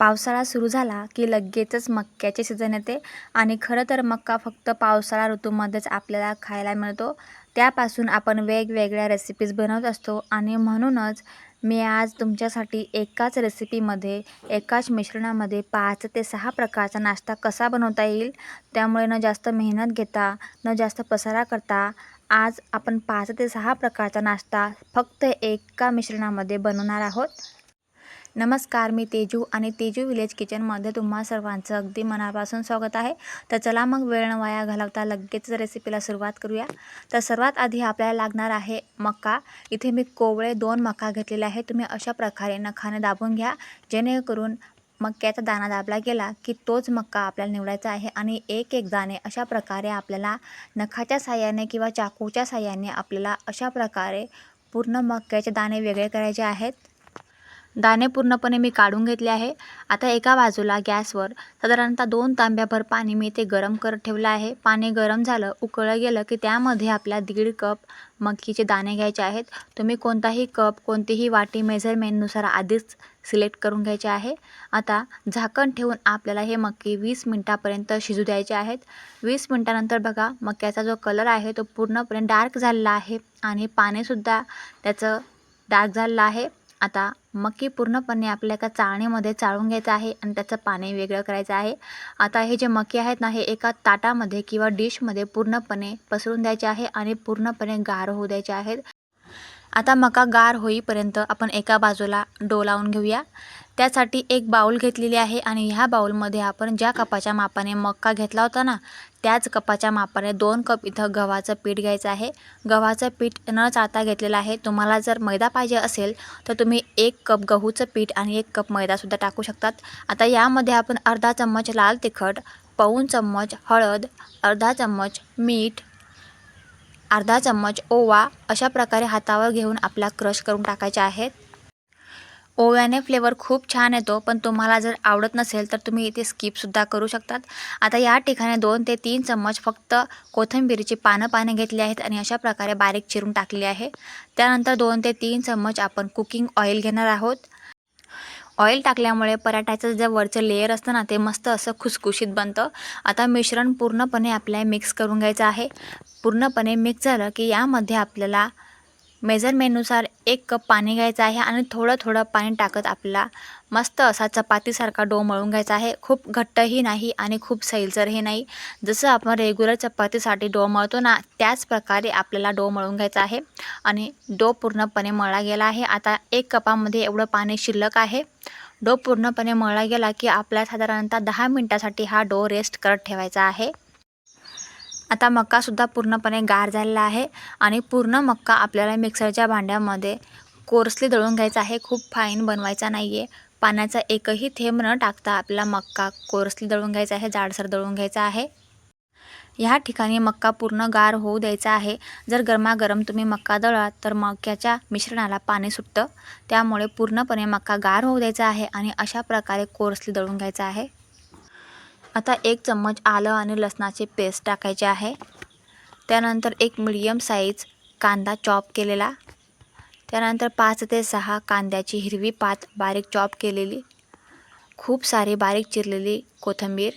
पावसाळा सुरू झाला की लगेचच मक्याचे सीझन येते. आणि खरं तर मक्का फक्त पावसाळा ऋतूमध्येच आपल्याला खायला मिळतो. त्यापासून आपण वेगवेगळ्या रेसिपीज बनवत असतो. आणि म्हणूनच मी आज तुमच्यासाठी एकाच रेसिपीमध्ये एकाच मिश्रणामध्ये पाच ते सहा प्रकारचा नाश्ता कसा बनवता येईल त्यामुळे न जास्त मेहनत घेता न जास्त पसारा करता आज आपण पाच ते सहा प्रकारचा नाश्ता फक्त एका मिश्रणामध्ये बनवणार आहोत. नमस्कार मी तेजू आणि तेजू विलेज किचनमध्ये तुम्हा सर्वांचं अगदी मनापासून स्वागत आहे. तर चला मग वेळ न वाया घालवता लगेच रेसिपीला सुरुवात करूया. तर सर्वात आधी आपल्याला लागणार आहे मका. इथे मी कोवळे दोन मका घेतलेले आहे तुम्ही अशा प्रकारे नखाने दाबून घ्या. जेणेकरून मक्याचा दाणा दाबला गेला की तोच मक्का आपल्याला निवडायचा आहे आणि एक एक दाणे अशा प्रकारे आपल्याला नखाच्या साह्याने किंवा चाकूच्या साह्याने आपल्याला अशा प्रकारे पूर्ण मक्याचे दाणे वेगळे करायचे आहेत. दाणे पूर्णपणे मी काढून घेतले आहे. आता एका बाजूला गॅसवर साधारणतः दोन तांब्याभर पाणी मी ते गरम करत ठेवलं आहे. पाणी गरम झालं उकळलं गेलं की त्यामध्ये आपल्या दीड कप मक्कीचे दाणे घ्यायचे आहेत. तुम्ही कोणताही कप कोणतीही वाटी मेजरमेंटनुसार आधीच सिलेक्ट करून घ्यायचे आहे. आता झाकण ठेवून आपल्याला हे मक्की वीस मिनटापर्यंत शिजू द्यायचे आहेत. वीस मिनटानंतर बघा मक्याचा जो कलर आहे तो पूर्णपणे डार्क झालेला आहे आणि पाणीसुद्धा त्याचं डार्क झालेलं आहे. आता मक्की पूर्णपणे आपल्या एका चाळणीमध्ये चाळून घ्यायचं आहे आणि त्याचं पाणी वेगळं करायचं आहे. आता हे जे मक्की आहेत ना हे एका ताटामध्ये किंवा डिशमध्ये पूर्णपणे पसरून द्यायचे आहे आणि पूर्णपणे गार होऊ द्यायचे आहेत. आता मका गार होईपर्यंत आपण एका बाजूला डो लावून घेऊया. त्यासाठी एक बाऊल घेतलेली आहे आणि ह्या बाऊलमध्ये आपण ज्या कपाच्या मापाने मक्का घेतला होता ना त्याच कपाच्या मापाने दोन कप इथं गव्हाचं पीठ घ्यायचं आहे. गव्हाचं पीठ न चाळता घेतलेलं आहे. तुम्हाला जर मैदा पाहिजे असेल तर तुम्ही एक कप गहूचं पीठ आणि एक कप मैदासुद्धा टाकू शकतात. आता यामध्ये आपण अर्धा चम्मच लाल तिखट पाऊन चम्मच हळद अर्धा चम्मच मीठ अर्धा चम्मच ओवा अशा प्रकारे हातावर घेऊन आपला क्रश करून टाकायचे आहेत. ओव्याने फ्लेवर खूप छान येतो पण तुम्हाला जर आवडत नसेल तर तुम्ही इथे स्किपसुद्धा करू शकतात. आता या ठिकाणी दोन ते तीन चम्मच फक्त कोथिंबीरीची पानं पाने घेतली आहेत आणि अशा प्रकारे बारीक चिरून टाकली आहे. त्यानंतर दोन ते तीन चम्मच आपण कुकिंग ऑइल घेणार आहोत. ऑइल टाकल्यामुळे पराठ्याचं जे वरचं लेअर असतं ना ते मस्त असं खुसखुशीत बनतं. आता मिश्रण पूर्णपणे आपल्याला मिक्स करून घ्यायचं आहे. पूर्णपणे मिक्स झालं की यामध्ये आपल्याला मेजरमेंटनुसार एक कप पाणी घ्यायचं आहे आणि थोडं थोडं पाणी टाकत आपला मस्त असा चपातीसारखा डो मळून घ्यायचा आहे. खूप घट्टही नाही आणि खूप सैलसरही नाही. जसं आपण रेग्युलर चपातीसाठी डो मळतो ना त्याच प्रकारे आपल्याला डो मळून घ्यायचा आहे. आणि डो पूर्णपणे मळला गेला आहे. आता एक कपामध्ये एवढं पाणी शिल्लक आहे. डो पूर्णपणे मळला गेला की आपल्याला साधारणतः दहा मिनटासाठी हा डो रेस्ट करत ठेवायचा आहे. आता मक्कासुद्धा पूर्णपणे गार झालेला आहे आणि पूर्ण मक्का आपल्याला मिक्सरच्या भांड्यामध्ये कोर्सली दळून घ्यायचा आहे. खूप फाईन बनवायचा नाही आहे पाण्याचा एकही थेंब न टाकता आपला मक्का कोर्सली दळून घ्यायचा आहे जाडसर दळून घ्यायचा आहे. ह्या ठिकाणी मक्का पूर्ण गार होऊ द्यायचा आहे. जर गरमागरम तुम्ही मक्का दळात तर मक्याच्या मिश्रणाला पाणी सुटतं. त्यामुळे पूर्णपणे मक्का गार होऊ द्यायचा आहे आणि अशा प्रकारे कोर्सली दळून घ्यायचा आहे. आता एक चम्मच आलं आणि लसणाची पेस्ट टाकायची आहे. त्यानंतर एक मिडियम साईज कांदा चॉप केलेला. त्यानंतर पाच ते सहा कांद्याची हिरवी पात बारीक चॉप केलेली. खूप सारी बारीक चिरलेली कोथिंबीर.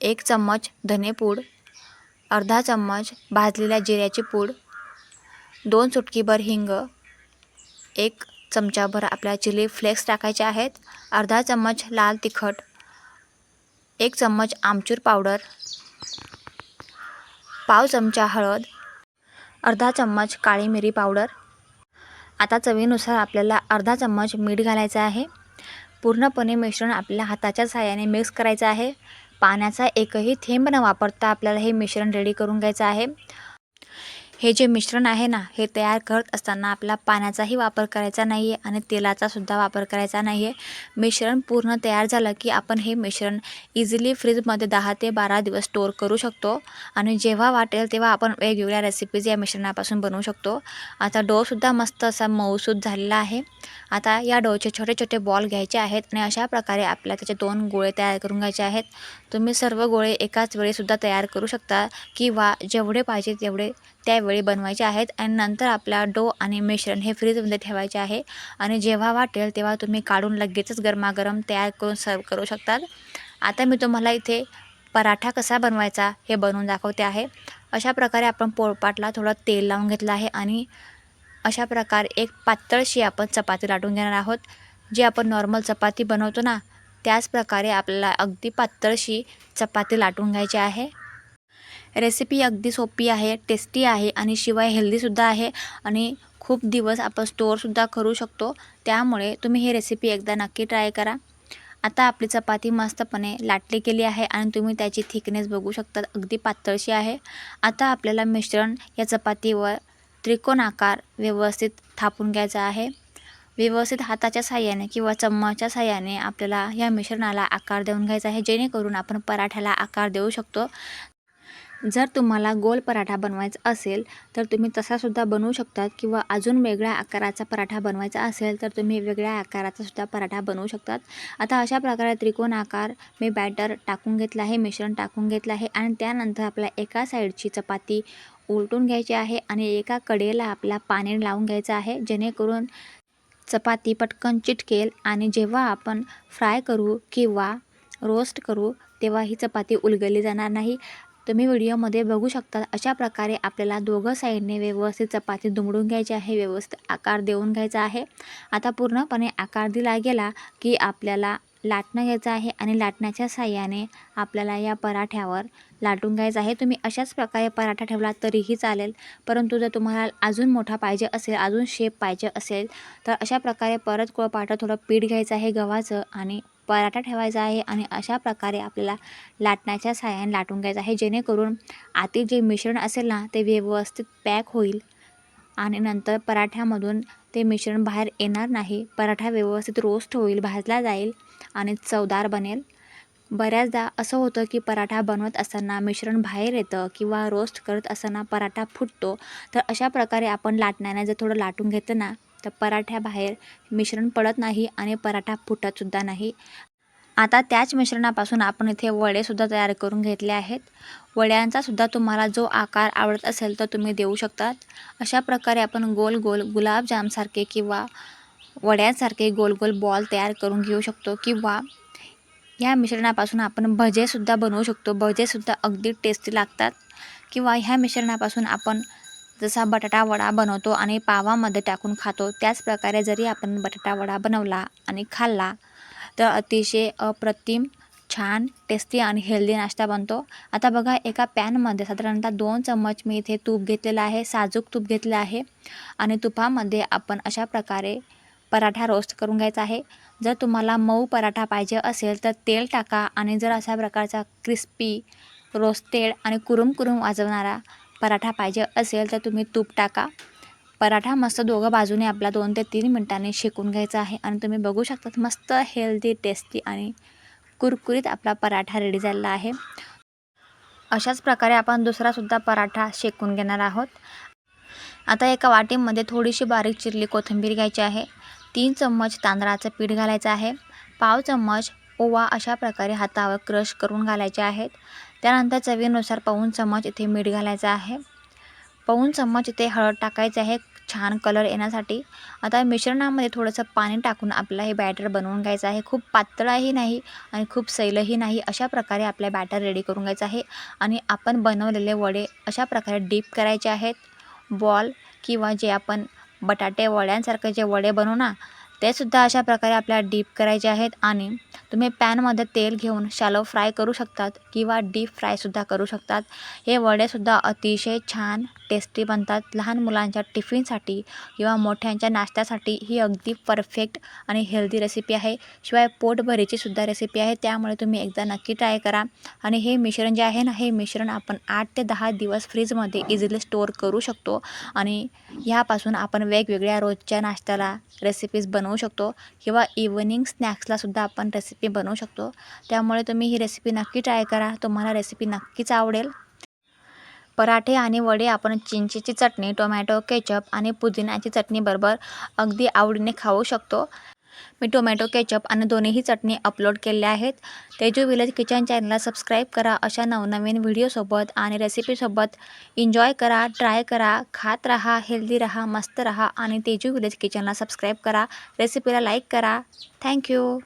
एक चम्मच धनेपूड अर्धा चम्मच भाजलेल्या जिऱ्याची पूड. दोन सुटकीभर हिंग. एक चमचाभर आपल्या चिली फ्लेक्स टाकायचे आहेत. अर्धा चम्मच लाल तिखट एक चम्मच आमचूर पावडर पाव चमचा हळद अर्धा चम्मच काळी मिरी पावडर. आता चवीनुसार आपल्याला अर्धा चम्मच मीठ घालायचं आहे. पूर्णपणे मिश्रण आपल्या हाताच्या सहाय्याने मिक्स करायचं आहे. पाण्याचा एकही थेंब न वापरता आपल्याला हे मिश्रण रेडी करून घ्यायचं आहे. हे जे मिश्रण आहे ना हे तयार करत असताना आपला पाण्याचाही वापर करायचा नाही आहे आणि तेलाचासुद्धा वापर करायचा नाही आहे मिश्रण पूर्ण तयार झालं की आपण हे मिश्रण इझिली फ्रीजमध्ये दहा ते बारा दिवस स्टोअर करू शकतो. आणि जेव्हा वाटेल तेव्हा आपण वेगवेगळ्या रेसिपीज या मिश्रणापासून बनवू शकतो. आता डोसुद्धा मस्त असा मऊसूद झालेला आहे. आता या डोचे छोटे छोटे बॉल घ्यायचे आहेत आणि अशा प्रकारे आपल्याला त्याचे दोन गोळे तयार करून घ्यायचे आहेत. तुम्ही सर्व गोळे एकाच वेळीसुद्धा तयार करू शकता किंवा जेवढे पाहिजे तेवढे त्यावेळी बनवायचे आहेत आणि नंतर आपला डो आणि मिश्रण हे फ्रीजमध्ये ठेवायचे आहे. आणि जेव्हा वाटेल तेव्हा तुम्ही काढून लगेचच गरमागरम तयार करून सर्व करू शकतात. आता मी तुम्हाला इथे पराठा कसा बनवायचा हे बनवून दाखवते आहे. अशा प्रकारे आपण पोळपाटला थोडं तेल लावून घेतलं आहे आणि अशा प्रकारे एक पातळशी आपण चपाती लाटून घेणार आहोत. जी आपण नॉर्मल चपाती बनवतो ना त्याच प्रकारे आपल्याला अगदी पातळशी चपाती लाटून घ्यायची आहे. रेसिपी अगदी सोपी आहे टेस्टी आहे आणि शिवाय हेल्दीसुद्धा आहे आणि खूप दिवस आपण स्टोअरसुद्धा करू शकतो. त्यामुळे तुम्ही ही रेसिपी एकदा नक्की ट्राय करा. आता आपली चपाती मस्तपणे लाटली गेली आहे आणि तुम्ही त्याची थिकनेस बघू शकता अगदी पातळशी आहे. आता आपल्याला मिश्रण या चपातीवर त्रिकोण आकार व्यवस्थित थापून घ्यायचा आहे. व्यवस्थित हाताच्या साह्याने किंवा चम्माच्या साह्याने आपल्याला या मिश्रणाला आकार देऊन घ्यायचा आहे. जेणेकरून आपण पराठ्याला आकार देऊ शकतो. जर तुम्हाला गोल पराठा बनवायचा असेल तर तुम्ही तसासुद्धा बनवू शकतात किंवा अजून वेगळ्या आकाराचा पराठा बनवायचा असेल तर तुम्ही वेगळ्या आकाराचा सुद्धा पराठा बनवू शकतात. आता अशा प्रकारे त्रिकोण आकार मी बॅटर टाकून घेतला आहे मिश्रण टाकून घेतलं आहे आणि त्यानंतर आपल्या एका साईडची चपाती उलटून घ्यायचे आहे आणि एका कडेला आपला पाणी लावून घ्यायचं आहे जेणेकरून चपाती पटकन चिटकेल आणि जेव्हा आपण फ्राय करू किंवा रोस्ट करू तेव्हा ही चपाती उलगडली जाणार नाही. तुम्ही व्हिडिओमध्ये बघू शकता अशा प्रकारे आपल्याला दोघं साईडने व्यवस्थित चपाती दुमडून घ्यायची आहे व्यवस्थित आकार देऊन घ्यायचा आहे. आता पूर्णपणे आकार दिला गेला की आपल्याला लाटणं घ्यायचं आहे आणि लाटण्याच्या साह्याने आपल्याला या पराठ्यावर लाटून घ्यायचं आहे. तुम्ही अशाच प्रकारे पराठा ठेवला तरीही चालेल. परंतु जर तुम्हाला अजून मोठा पाहिजे असेल अजून शेप पाहिजे असेल तर अशा प्रकारे परत कोळपाटा थोडं पीठ घ्यायचं आहे गव्हाचं आणि पराठा ठेवायचा आहे आणि अशा प्रकारे आपल्याला लाटण्याच्या साह्याने लाटून घ्यायचं आहे. जेणेकरून आतील जे मिश्रण असेल ना ते व्यवस्थित पॅक होईल आणि नंतर पराठ्यामधून ते मिश्रण बाहेर येणार नाही. पराठा व्यवस्थित रोस्ट होईल भाजला जाईल. आणि चवदार बनेल. बऱ्याचदा असं होतं की पराठा बनवत असताना मिश्रण बाहेर येतं किंवा रोस्ट करत असताना पराठा फुटतो. तर अशा प्रकारे आपण लाटण्याने जर थोडं लाटून घेतं ना तर पराठ्याबाहेर मिश्रण पडत नाही आणि पराठा फुटतसुद्धा नाही. आता त्याच मिश्रणापासून आपण इथे वडेसुद्धा तयार करून घेतले आहेत. वड्यांचासुद्धा तुम्हाला जो आकार आवडत असेल तर तुम्ही देऊ शकतात. अशा प्रकारे आपण गोल गोल गुलाबजामसारखे किंवा वड्यांसारखे गोल गोल बॉल तयार करून घेऊ शकतो किंवा ह्या मिश्रणापासून आपण भजेसुद्धा बनवू शकतो. भजेसुद्धा अगदी टेस्टी लागतात. किंवा ह्या मिश्रणापासून आपण जसा बटाटा वडा बनवतो आणि पावामध्ये टाकून खातो त्याच प्रकारे जरी आपण बटाटा वडा बनवला आणि खाल्ला तर अतिशय अप्रतिम छान टेस्टी आणि हेल्दी नाश्ता बनतो. आता बघा एका पॅनमध्ये साधारणतः दोन चम्मच मी इथे तूप घेतलेलं आहे साजूक तूप घेतलं आहे आणि तुपामध्ये आपण अशा प्रकारे पराठा रोस्ट करून घ्यायचा आहे. जर तुम्हाला मऊ पराठा पाहिजे असेल तर तेल टाका आणि जर अशा प्रकारचा क्रिस्पी रोस्टेड आणि कुरुम कुरुम वाजवणारा पराठा पाहिजे असेल तर तुम्ही तूप टाका. पराठा मस्त दोघं बाजूने आपला दोन ते तीन मिनटांनी शेकून घ्यायचा आहे आणि तुम्ही बघू शकतात मस्त हेल्दी टेस्टी आणि कुरकुरीत आपला पराठा रेडी झालेला आहे. अशाच प्रकारे आपण दुसरासुद्धा पराठा शेकून घेणार आहोत. आता एका वाटीमध्ये थोडीशी बारीक चिरली कोथिंबीर घ्यायची आहे. तीन चम्मच तांदळाचं पीठ घालायचं आहे. पाव चम्मच ओवा अशा प्रकारे हातावर क्रश करून घालायचे आहेत. त्यानंतर चवीनुसार पाऊन चम्मच इथे मीठ घालायचं आहे. पाऊन चम्मच इथे हळद टाकायचे आहे छान कलर येण्यासाठी. आता मिश्रणामध्ये थोडंसं पाणी टाकून आपलं हे बॅटर बनवून घ्यायचं आहे. खूप पातळही नाही आणि खूप सैलही नाही अशा प्रकारे आपल्या बॅटर रेडी करून घ्यायचं आहे. आणि आपण बनवलेले वडे अशा प्रकारे डीप करायचे आहेत. बॉल किंवा जे आपण बटाटे वड्यांसारखे जे वडे बनवू ना ते सुद्धा अशा प्रकारे आपल्याला डीप करायचे आहेत आणि तुम्ही पॅनमध्ये तेल घेऊन शॅलो फ्राय करू शकतात किंवा डीप फ्रायसुद्धा करू शकतात. हे वडेसुद्धा अतिशय छान टेस्टी बनतात. लहान मुलांच्या टिफिनसाठी किंवा मोठ्यांच्या नाश्त्यासाठी ही अगदी परफेक्ट आणि हेल्दी रेसिपी आहे. शिवाय पोटभरीचीसुद्धा रेसिपी आहे. त्यामुळे तुम्ही एकदा नक्की ट्राय करा. आणि हे मिश्रण जे आहे ना हे मिश्रण आपण आठ ते दहा दिवस फ्रीजमध्ये इझिली स्टोअर करू शकतो. आणि ह्यापासून आपण वेगवेगळ्या रोजच्या नाश्त्याला रेसिपीज बनवू शकतो. किंवा इव्हनिंग स्नॅक्सलासुद्धा आपण रेसिपी बनवू शकतो. त्यामुळे तुम्ही ही रेसिपी नक्की ट्राय करा. तुम्हाला रेसिपी नक्कीच आवडेल. पराठे आणि वडे आपण चिंचेची चटणी टोमॅटो केचप आणि पुदिन्याची चटणीबरोबर अगदी आवडीने खाऊ शकतो. मी टोमॅटो केचप आणि दोन्हीही चटणी अपलोड केल्या आहेत. तेजू विलेज किचन चॅनलला सबस्क्राईब करा. अशा नवनवीन व्हिडिओसोबत आणि रेसिपीसोबत एन्जॉय करा ट्राय करा खात राहा हेल्दी राहा मस्त राहा आणि तेजू विलेज किचनला सबस्क्राईब करा. रेसिपीला लाईक करा. थँक्यू